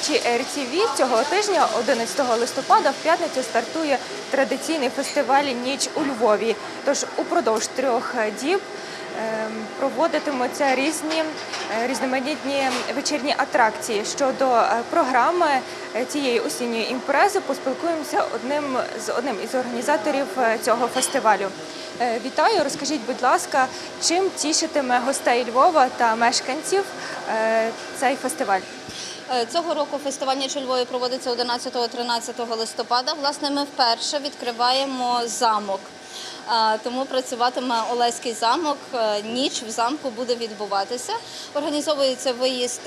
глядачі RTV, цього тижня, 11 листопада, в п'ятницю стартує традиційний фестиваль Ніч у Львові. Тож упродовж трьох діб ем, проводитимуться різні е, різноманітні вечірні атракції. Щодо е, програми е, цієї осінньої імпрези поспілкуємося одним з одним із організаторів цього фестивалю. Вітаю, розкажіть, будь ласка, чим тішитиме гостей Львова та мешканців цей фестиваль? Е, Цього року фестиваль «Ніч у Львові проводиться 11-13 листопада. Власне, ми вперше відкриваємо замок. Е, Тому працюватиме Олеський замок. Е, Ніч в замку буде відбуватися. Організовується виїзд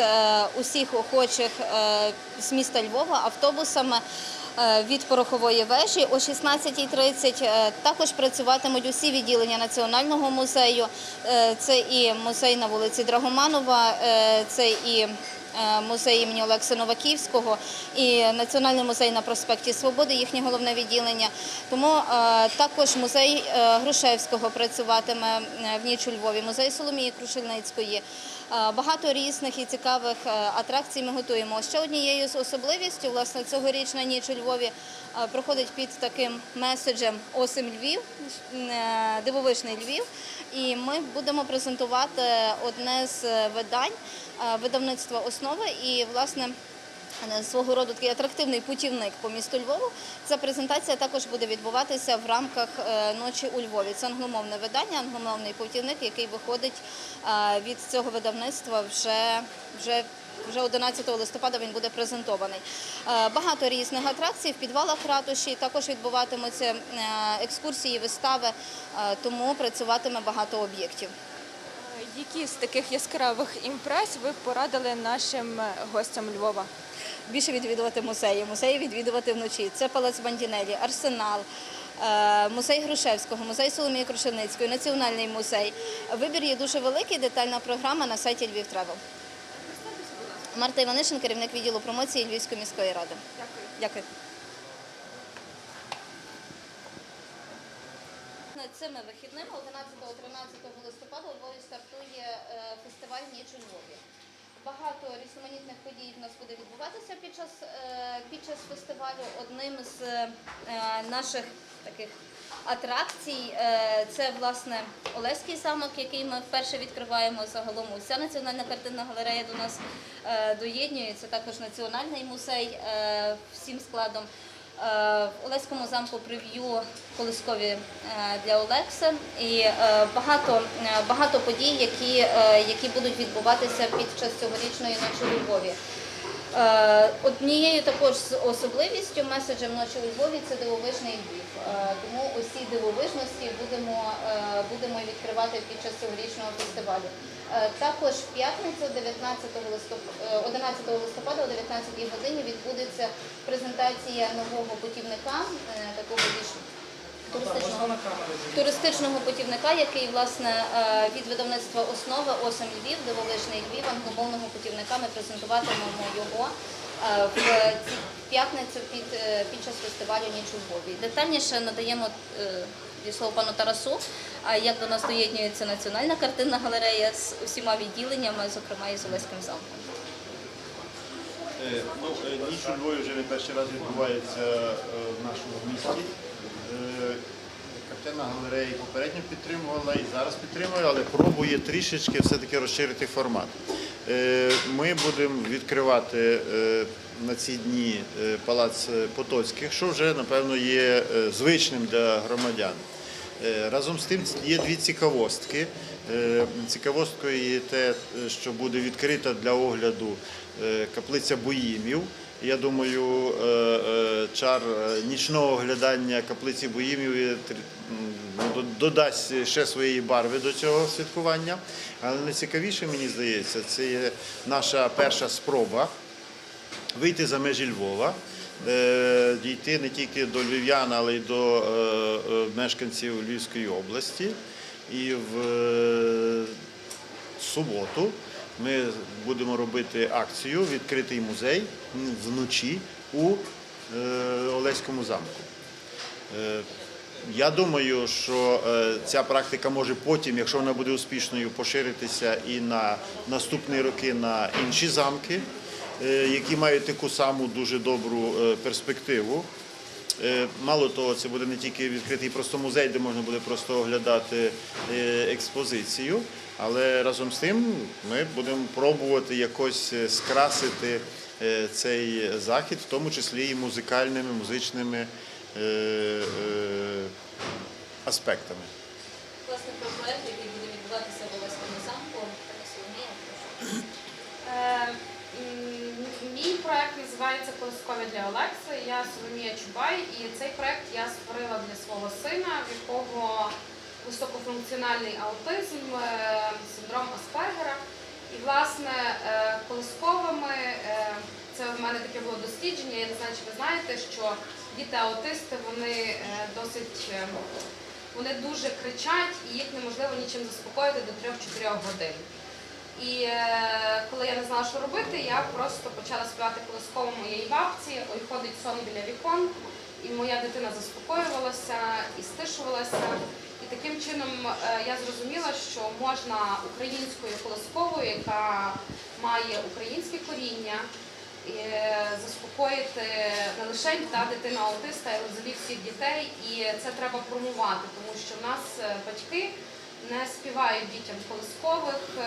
усіх охочих з міста Львова автобусами. Від порохової вежі о 16.30 е, також працюватимуть усі відділення національного музею. Це і музей на вулиці Драгоманова, це і музей імені Олекса Новаківського і Національний музей на проспекті Свободи, їхнє головне відділення. Тому е, також музей е, Грушевського працюватиме е, в ніч у Львові, музей Соломії Крушельницької. Е, Багато різних і цікавих е, атракцій ми готуємо. Ще однією з особливістю, власне, цьогорічна ніч у Львові е, проходить під таким меседжем Осим Львів, е, дивовижний Львів. І ми будемо презентувати одне з видань е, видавництва основи і власне. е, Свого роду такий атрактивний путівник по місту Львову. Ця презентація також буде відбуватися в рамках е, ночі у Львові. Це англомовне видання, англомовний путівник, який виходить е, від цього видавництва вже вже. Вже 11 листопада він буде презентований. Е, Багато різних атракцій в підвалах ратуші. Також відбуватимуться е, екскурсії, вистави, е, тому працюватиме багато об'єктів. Які з таких яскравих імпрез ви б порадили нашим гостям Львова? Більше відвідувати музеї, музеї відвідувати вночі. Це Палац Бандінелі, Арсенал. е, Музей Грушевського, музей Соломії Крушельницької, Національний музей. Вибір є дуже великий, детальна програма на сайті Львів Тревел. Марта Іванишин, керівник відділу промоції Львівської міської ради. Дякую. Дякую. Цими вихідними 11-13 листопада у Львові стартує е, фестиваль Ніч у Львові. Багато різноманітних подій в нас буде відбуватися під час, е, під час фестивалю. Одним з е, наших таких атракцій це власне Олеський замок, який ми вперше відкриваємо загалом. Уся національна картинна галерея до нас доєднюється. Також національний музей всім складом. Е, В Олеському замку прев'ю колискові е, для Олекса і е, багато, багато подій, які, які будуть відбуватися під час цьогорічної ночі у Львові. Е, Однією також з особливістю меседжем ночі у Львові це дивовижний Львів. Е, Тому усі дивовижності будемо, е, будемо відкривати під час цьогорічного фестивалю. Також в п'ятницю, 19 листопада, 11 листопада о 19 годині відбудеться презентація нового путівника, такого більш туристичного, туристичного путівника, який власне е, від видавництва основи Осем Львів, дивовижний Львів, англомовного путівника. Ми презентуватимемо його е, в ці- п'ятницю під, е, під час фестивалю Ніч у Львові. Детальніше надаємо від пану Тарасу, як до нас доєднюється національна картинна галерея з усіма відділеннями, зокрема і з Олеським замком. Ну, ніч у Львові вже не перший раз відбувається в нашому місті. Е, Картина галереї попередньо підтримувала і зараз підтримує, але пробує трішечки все-таки розширити формат. Е, Ми будемо відкривати е, на ці дні палац Потоцьких, що вже, напевно, є звичним для громадян. Разом з тим є дві цікавостки. Цікавосткою є те, що буде відкрита для огляду каплиця Боїмів. Я думаю, е, е, чар е, нічного оглядання каплиці Боїмів ну, до- додасть ще своєї барви до цього святкування. Але найцікавіше, мені здається, це є наша перша спроба вийти за межі Львова, дійти не тільки до львів'ян, але й до мешканців Львівської області. І в суботу ми будемо робити акцію Відкритий музей вночі у е, Олеському замку. Е, Я думаю, що е, ця практика може потім, якщо вона буде успішною, поширитися і на наступні роки на інші замки. які мають таку саму дуже добру перспективу. Мало того, це буде не тільки відкритий просто музей, де можна буде просто оглядати експозицію, але разом з тим ми будемо пробувати якось е, скрасити е, цей захід, в тому числі і музикальними, музичними е, е, аспектами. Власне, про проект, який буде відбуватися в Олеському замку, Соломія, Мій проект називається Колискові для Олекси. Я Соломія Чубай, і цей проект я створила для свого сина, в якого високофункціональний аутизм, е, синдром Аспергера. І власне е, колисковими е, це в мене таке було дослідження. Я не знаю, чи ви знаєте, що діти-аутисти вони досить вони дуже кричать, і їх неможливо нічим заспокоїти до 3-4 годин. І коли я не знала, що робити, я просто почала співати колисково моєї бабці, ой ходить сон біля вікон, і моя дитина заспокоювалася і стишувалася. Таким чином е, я зрозуміла, що можна українською колисковою, яка має українське коріння, е, заспокоїти не лише та дитина аутиста, а взагалі всіх дітей. І це треба промувати, тому що в нас е, батьки не співають дітям колискових, е,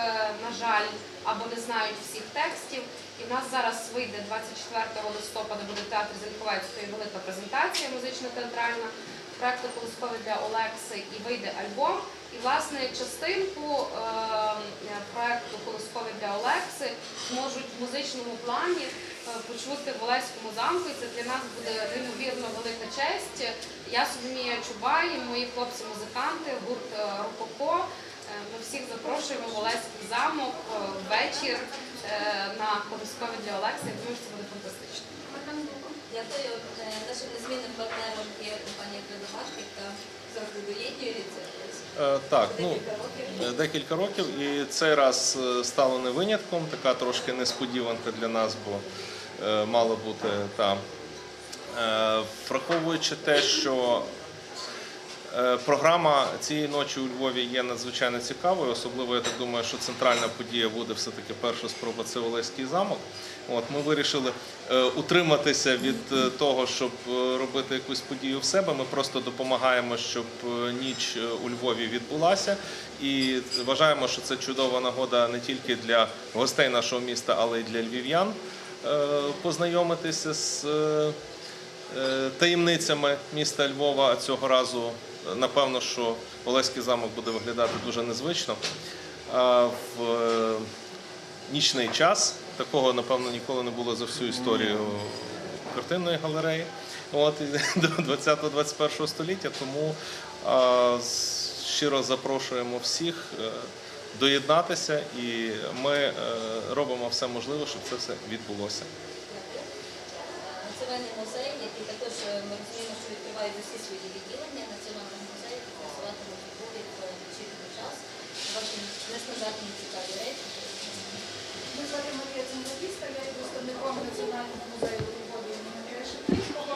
на жаль, або не знають всіх текстів. І в нас зараз вийде 24 листопада буде в театрі велика презентація музично-театральна проекту Колискові для Олекси і вийде альбом. І власне частинку е, проекту Колискові для Олекси зможуть в музичному плані е, почути в Олеському замку. І це для нас буде неймовірно велика честь. Я Соломія Чубай, мої хлопці-музиканти, гурт е, Рококо. Ми всіх запрошуємо в Олеський замок вечір е, на Колискові для Олекси. Я думаю, що це буде фантастично. Дякую. Е, Нашим незмінним партнером є компанія «Крилобак», яка завжди доєднюється. Е, Так, ну Декілька років. е, декілька років, і цей раз е, стало не винятком. Така трошки несподіванка для нас, бо мала бути там. Е, Враховуючи те, що е, програма цієї ночі у Львові є надзвичайно цікавою, особливо я так думаю, що центральна подія буде все-таки перша спроба це Олеський замок. От ми вирішили е, утриматися від е, того, щоб е, робити якусь подію в себе. Ми просто допомагаємо, щоб е, ніч е, у Львові відбулася. І вважаємо, що це чудова нагода не тільки для гостей нашого міста, але й для львів'ян е, познайомитися з е, е, таємницями міста Львова. А цього разу е, напевно, що Олеський замок буде виглядати дуже незвично. В е, нічний час. Такого, напевно, ніколи не було за всю історію картинної галереї от, до 20-21 століття. Тому щиро запрошуємо всіх е, доєднатися, і ми е, робимо все можливе, щоб це все відбулося. Національний музей, який також е, ми розуміємо, що відкриває усі свої відділення. Національний музей працюватиме Львові в вечірній час. Бачимо нестандартні цікаві речі. Ми звати Марія Центровіста, я є представником Національного музею у Львові імені Андрія Шептицького.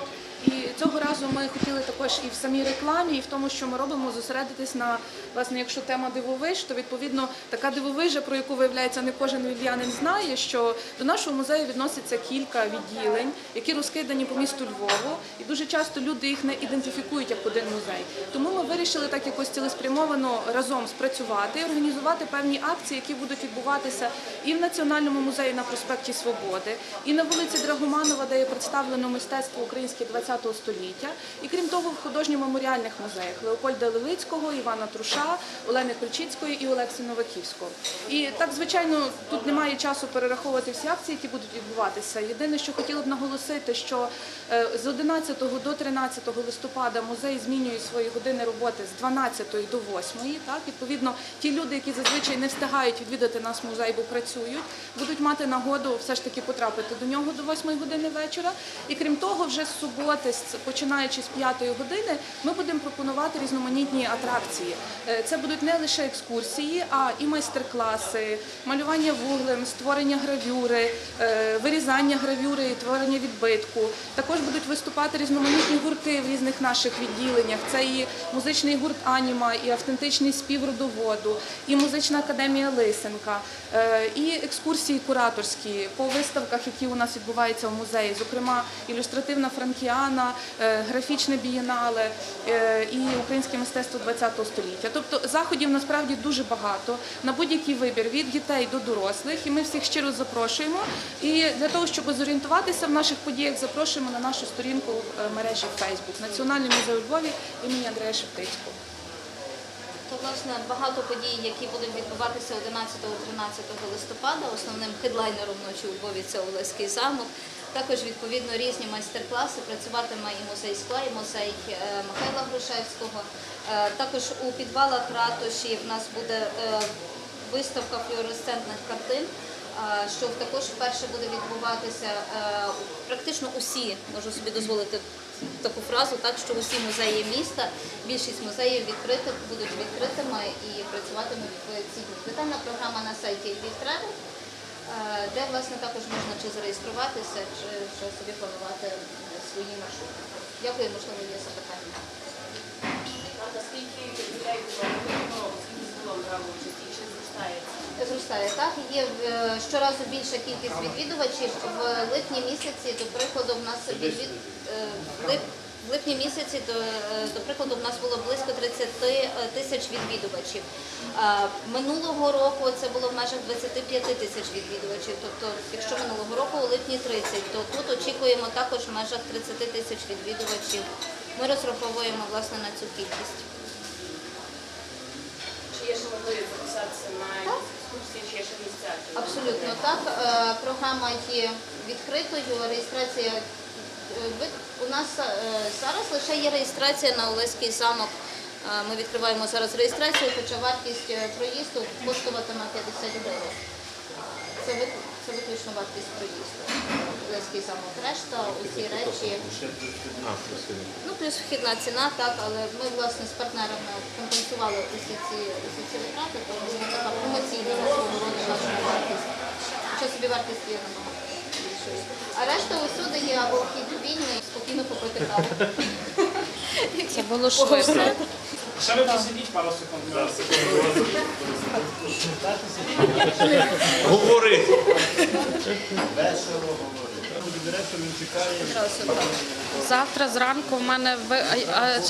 І цього разу ми хотіли також і в самій рекламі, і в тому, що ми робимо, зосередитись на власне, якщо тема дивовиж, то відповідно така дивовижа, про яку виявляється не кожен львів'янин знає, що до нашого музею відноситься кілька відділень, які розкидані по місту Львову, і дуже часто люди їх не ідентифікують як один музей. Тому ми вирішили так якось цілеспрямовано разом спрацювати і організувати певні акції, які будуть відбуватися і в Національному музеї на проспекті Свободи, і на вулиці Драгоманова, де є представлено мистецтво українське ХХ століття, і крім того, в художньо-меморіальних музеях Леопольда Левицького, Івана Труша, Олени Ключицької і Олекси Новаківського. І так, звичайно, тут немає часу перераховувати всі акції, які будуть відбуватися. Єдине, що хотіла б наголосити, що е, з 11 до 13 листопада музей змінює свої години роботи з 12 до 8. Так, відповідно, ті люди, які зазвичай не встигають відвідати наш музей, бо працюють, будуть мати нагоду все ж таки потрапити до нього до 8 години вечора. І крім того, вже з суботи, з- починаючи з 5 години, ми будемо пропонувати різноманітні атракції. Е, Це будуть не лише екскурсії, а і майстер-класи, малювання вуглем, створення гравюри, е, вирізання гравюри і творення відбитку. Також будуть виступати різноманітні гурти в різних наших відділеннях. Це і музичний гурт Аніма, і автентичний спів родоводу, і музична академія Лисенка, е, і екскурсії кураторські по виставках, які у нас відбуваються в музеї, зокрема ілюстративна франкіана, графічне бієнале е, і українське мистецтво ХХ століття. Тобто заходів насправді дуже багато на будь-який вибір від дітей до дорослих, і ми всіх щиро запрошуємо. І для того, щоб зорієнтуватися в наших подіях, запрошуємо на нашу сторінку в е, мережі Facebook Національний музей у Львові імені Андрея Шептицького. То власне багато подій, які будуть відбуватися 11-13 листопада. Основним хедлайнером ночі у Львові це Олеський замок. Також відповідно різні майстер-класи. Працюватиме і музей скла, і музей е, Михайла Грушевського. Е, Також у підвалах ратуші в нас буде е, виставка флюоресцентних картин. Що також вперше буде відбуватися практично усі, можу собі дозволити таку фразу, так що усі музеї міста, більшість музеїв відкритих будуть відкритими і працюватимуть в ці дні. Детальна програма на сайті Львів Travel, е, де власне також можна чи зареєструватися, чи вже собі планувати е, свої маршрути. Дякую, можливо, є запитання. Наскільки людей було скільки було брало участь чи зростає? Зростає так. Є е, щоразу більша кількість відвідувачів. В липні місяці, до прикладу, в нас відвід... е, в лип- в липні місяці, до, е, до прикладу, в нас було близько 30 тисяч відвідувачів. Минулого року це було в межах 25 тисяч відвідувачів. Тобто, якщо минулого року у липні 30, то тут очікуємо також в межах 30 тисяч відвідувачів. Ми розраховуємо власне на цю кількість. Чи є ще можливість Абсолютно так. Е, Програма є відкритою. Реєстрація е, у нас е, зараз лише є реєстрація на Олеський замок. Ми відкриваємо зараз реєстрацію, хоча вартість проїзду коштуватиме 50 гривень. Це виключно вартість проїзду. Олеський замок. Решта, усі речі. Ну, плюс вхідна ціна, так, але ми власне з партнерами компенсували усі ці, усі ці витрати, тому що така промоційна на свого роду наша вартість. Що собі вартість є набагато більшою. А решта усюди є або вхід вільний, спокійно попити каву. Це було швидко. Ще ви посидіть пару секунд. Говори. Весело говорить. Директор він чекає. Завтра зранку в мене е,